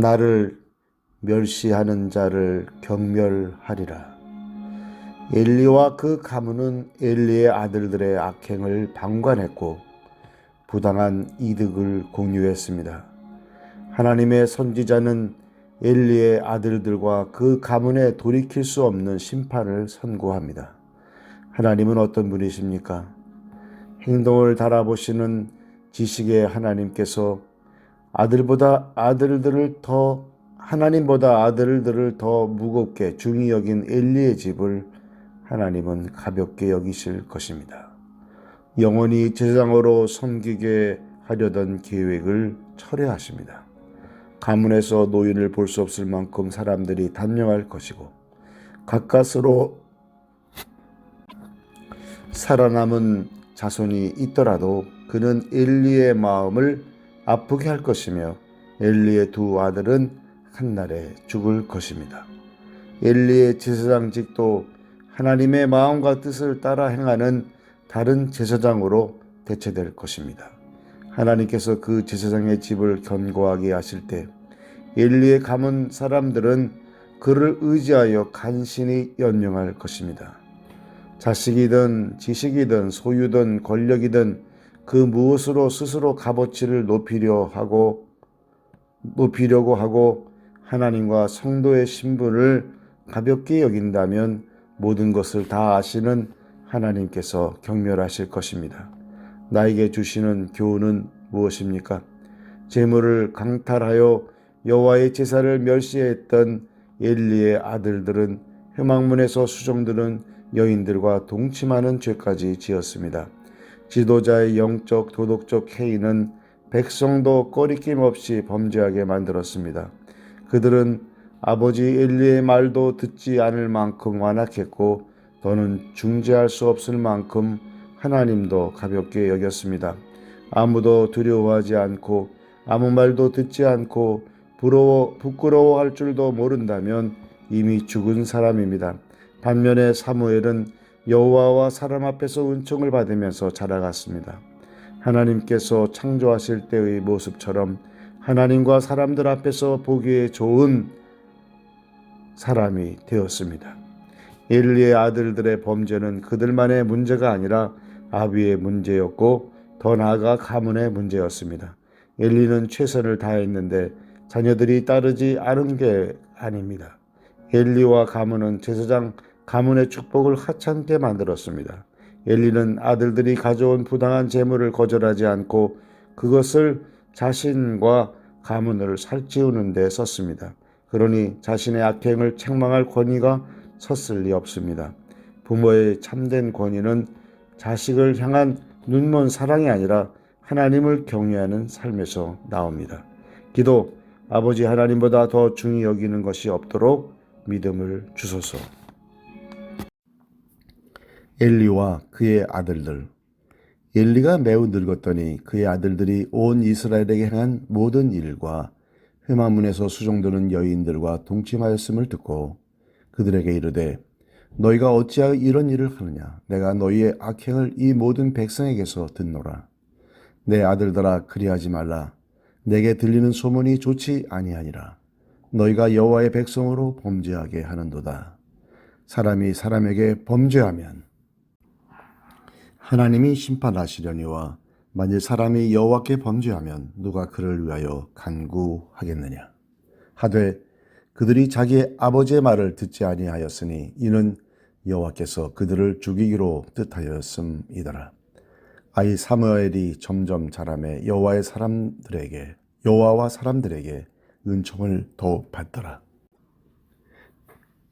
나를 멸시하는 자를 경멸하리라. 엘리와 그 가문은 엘리의 아들들의 악행을 방관했고 부당한 이득을 공유했습니다. 하나님의 선지자는 엘리의 아들들과 그 가문에 돌이킬 수 없는 심판을 선고합니다. 하나님은 어떤 분이십니까? 행동을 달아보시는 지식의 하나님께서 아들보다 아들들을 더 하나님보다 아들들을 더 무겁게 중히 여긴 엘리의 집을 하나님은 가볍게 여기실 것입니다. 영원히 제사장으로 섬기게 하려던 계획을 철회하십니다. 가문에서 노인을 볼 수 없을 만큼 사람들이 단명할 것이고 가까스로 살아남은 자손이 있더라도 그는 엘리의 마음을 아프게 할 것이며 엘리의 두 아들은 한날에 죽을 것입니다. 엘리의 제사장직도 하나님의 마음과 뜻을 따라 행하는 다른 제사장으로 대체될 것입니다. 하나님께서 그 제사장의 집을 견고하게 하실 때 엘리의 가문 사람들은 그를 의지하여 간신히 연명할 것입니다. 자식이든 지식이든 소유든 권력이든 그 무엇으로 스스로 값어치를 높이려 하고 높이려고 하고 하나님과 성도의 신분을 가볍게 여긴다면 모든 것을 다 아시는 하나님께서 경멸하실 것입니다. 나에게 주시는 교훈은 무엇입니까? 재물을 강탈하여 여호와의 제사를 멸시했던 엘리의 아들들은 회막문에서 수종드는 여인들과 동침하는 죄까지 지었습니다. 지도자의 영적 도덕적 해이는 백성도 꺼리낌 없이 범죄하게 만들었습니다. 그들은 아버지 엘리의 말도 듣지 않을 만큼 완악했고 더는 중재할 수 없을 만큼 하나님도 가볍게 여겼습니다. 아무도 두려워하지 않고 아무 말도 듣지 않고 부러워 부끄러워할 줄도 모른다면 이미 죽은 사람입니다. 반면에 사무엘은 여호와와 사람 앞에서 은총을 받으면서 자라갔습니다. 하나님께서 창조하실 때의 모습처럼 하나님과 사람들 앞에서 보기에 좋은 사람이 되었습니다. 엘리의 아들들의 범죄는 그들만의 문제가 아니라 아비의 문제였고 더 나아가 가문의 문제였습니다. 엘리는 최선을 다했는데 자녀들이 따르지 않은 게 아닙니다. 엘리와 가문은 제사장 가문의 축복을 하찮게 만들었습니다. 엘리는 아들들이 가져온 부당한 재물을 거절하지 않고 그것을 자신과 가문을 살찌우는 데 썼습니다. 그러니 자신의 악행을 책망할 권위가 섰을 리 없습니다. 부모의 참된 권위는 자식을 향한 눈먼 사랑이 아니라 하나님을 경외하는 삶에서 나옵니다. 기도 아버지 하나님보다 더 중히 여기는 것이 없도록 믿음을 주소서. 엘리와 그의 아들들. 엘리가 매우 늙었더니 그의 아들들이 온 이스라엘에게 행한 모든 일과 회마문에서 수종드는 여인들과 동침하였음을 듣고 그들에게 이르되 너희가 어찌하여 이런 일을 하느냐? 내가 너희의 악행을 이 모든 백성에게서 듣노라. 내 아들들아 그리하지 말라. 내게 들리는 소문이 좋지 아니하니라. 너희가 여호와의 백성으로 범죄하게 하는도다. 사람이 사람에게 범죄하면 하나님이 심판하시려니와 만일 사람이 여호와께 범죄하면 누가 그를 위하여 간구하겠느냐? 하되 그들이 자기의 아버지의 말을 듣지 아니하였으니 이는 여호와께서 그들을 죽이기로 뜻하였음이더라. 아이 사무엘이 점점 자라매 여호와의 사람들에게 여호와와 사람들에게 은총을 더욱 받더라.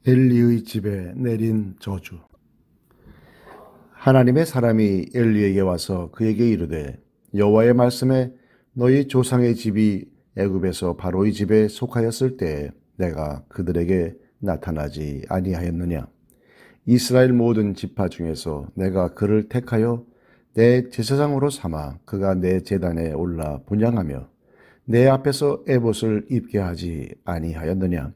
엘리의 집에 내린 저주 하나님의 사람이 엘리에게 와서 그에게 이르되 여호와의 말씀에 너희 조상의 집이 애굽에서 바로의 집에 속하였을 때에 내가 그들에게 나타나지 아니하였느냐? 이스라엘 모든 지파 중에서 내가 그를 택하여 내 제사장으로 삼아 그가 내 제단에 올라 분양하며 내 앞에서 에봇을 입게 하지 아니하였느냐?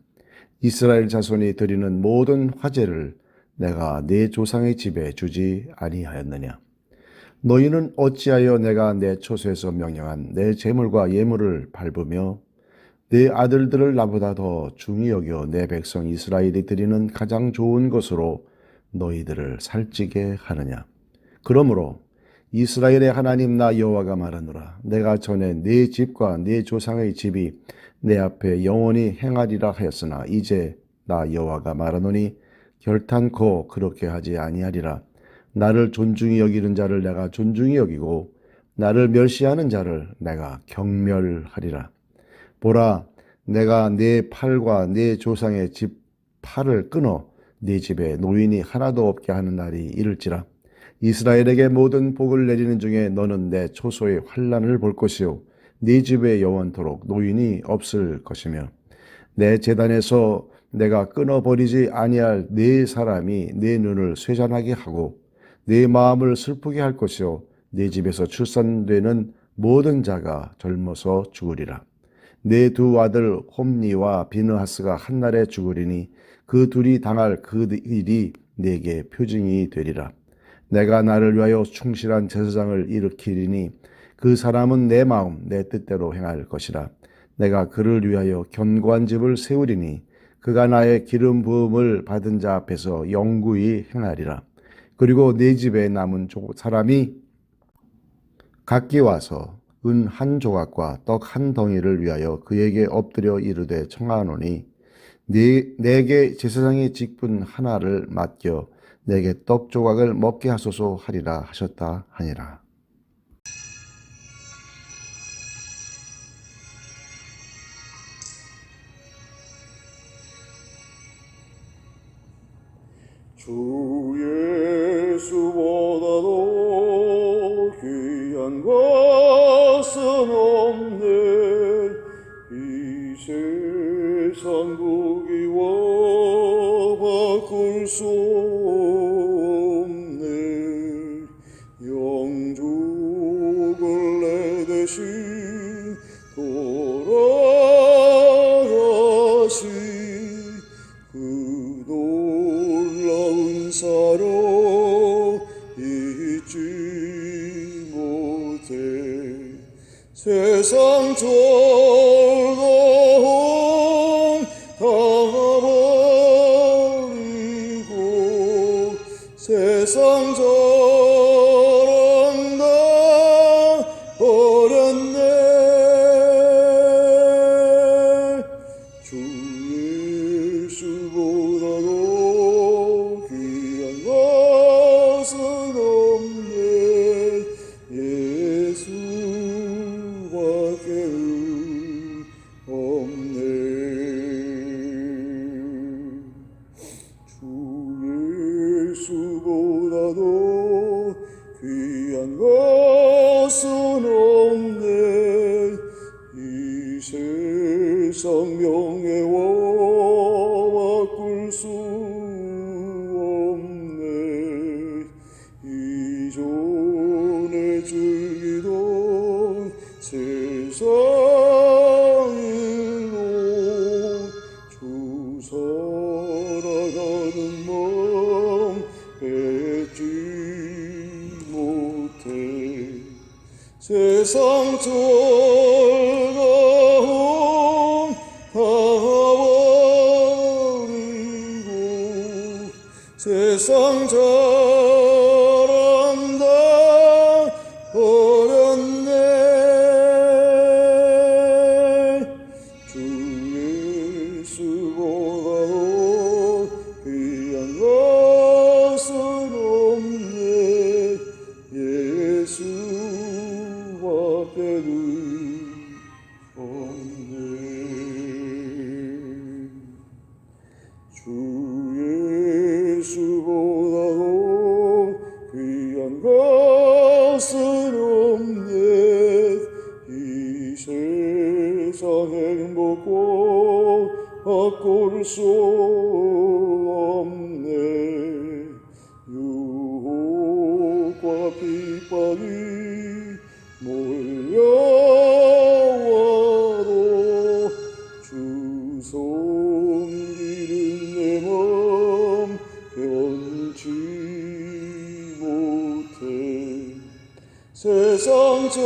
이스라엘 자손이 드리는 모든 화제를 내가 네 조상의 집에 주지 아니하였느냐 너희는 어찌하여 내가 내 초소에서 명령한 내 재물과 예물을 밟으며 내 아들들을 나보다 더 중히 여겨 내 백성 이스라엘이 드리는 가장 좋은 것으로 너희들을 살찌게 하느냐. 그러므로 이스라엘의 하나님 나 여호와가 말하노라. 내가 전에 네 집과 네 조상의 집이 내 앞에 영원히 행하리라 하였으나 이제 나 여호와가 말하노니 결탄코 그렇게 하지 아니하리라. 나를 존중히 여기는 자를 내가 존중히 여기고 나를 멸시하는 자를 내가 경멸하리라. 보라, 내가 네 팔과 네 조상의 집 팔을 끊어 네 집에 노인이 하나도 없게 하는 날이 이를지라. 이스라엘에게 모든 복을 내리는 중에 너는 내 초소의 환란을 볼 것이요 네 집에 영원토록 노인이 없을 것이며 내 재단에서 내가 끊어버리지 아니할 네 사람이 네 눈을 쇠잔하게 하고 네 마음을 슬프게 할 것이요 네 집에서 출산되는 모든 자가 젊어서 죽으리라. 내 두 아들 홈니와 비느하스가 한날에 죽으리니 그 둘이 당할 그 일이 내게 표징이 되리라. 내가 나를 위하여 충실한 제사장을 일으키리니 그 사람은 내 마음 내 뜻대로 행할 것이라. 내가 그를 위하여 견고한 집을 세우리니 그가 나의 기름 부음을 받은 자 앞에서 영구히 행하리라. 그리고 내 집에 남은 사람이 각기 와서 은 한 조각과 떡 한 덩이를 위하여 그에게 엎드려 이르되 청하노니 네, 내게 제사장의 직분 하나를 맡겨 내게 떡 조각을 먹게 하소서 하리라 하셨다 하니라. 주 예수보다도 귀한 것 세상 즐거움 다 버리고 세상 자 세상 명예와 바꿀 수 없네. 이전에 즐기던 세상 일로 주 살아가는 마음 뺏지 못해. 세상 즐 세상 수 없네. 유혹과 핍박이 몰려와도 주 섬기는 내 마음 변치 못해. 세상 즐